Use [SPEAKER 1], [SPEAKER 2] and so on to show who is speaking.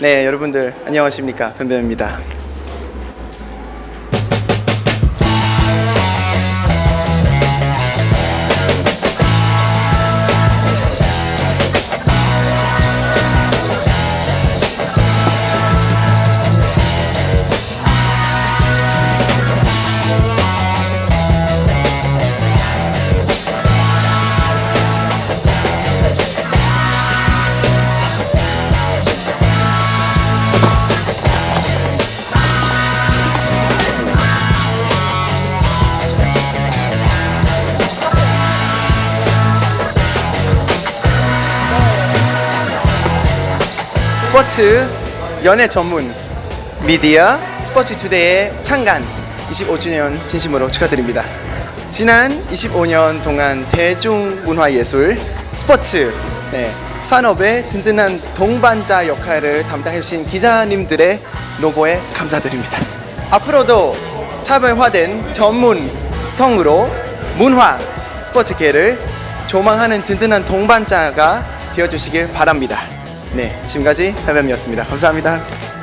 [SPEAKER 1] 네, 여러분들 안녕하십니까? 뱀뱀입니다. 스포츠 연예 전문 미디어 스포츠 투데이의 창간 25주년 진심으로 축하드립니다. 지난 25년 동안 대중문화예술 스포츠 네, 산업의 든든한 동반자 역할을 담당해 주신 기자님들의 노고에 감사드립니다. 앞으로도 차별화된 전문 성으로 문화 스포츠계를 조망하는 든든한 동반자가 되어주시길 바랍니다. 네, 지금까지 해뱀이었습니다. 감사합니다.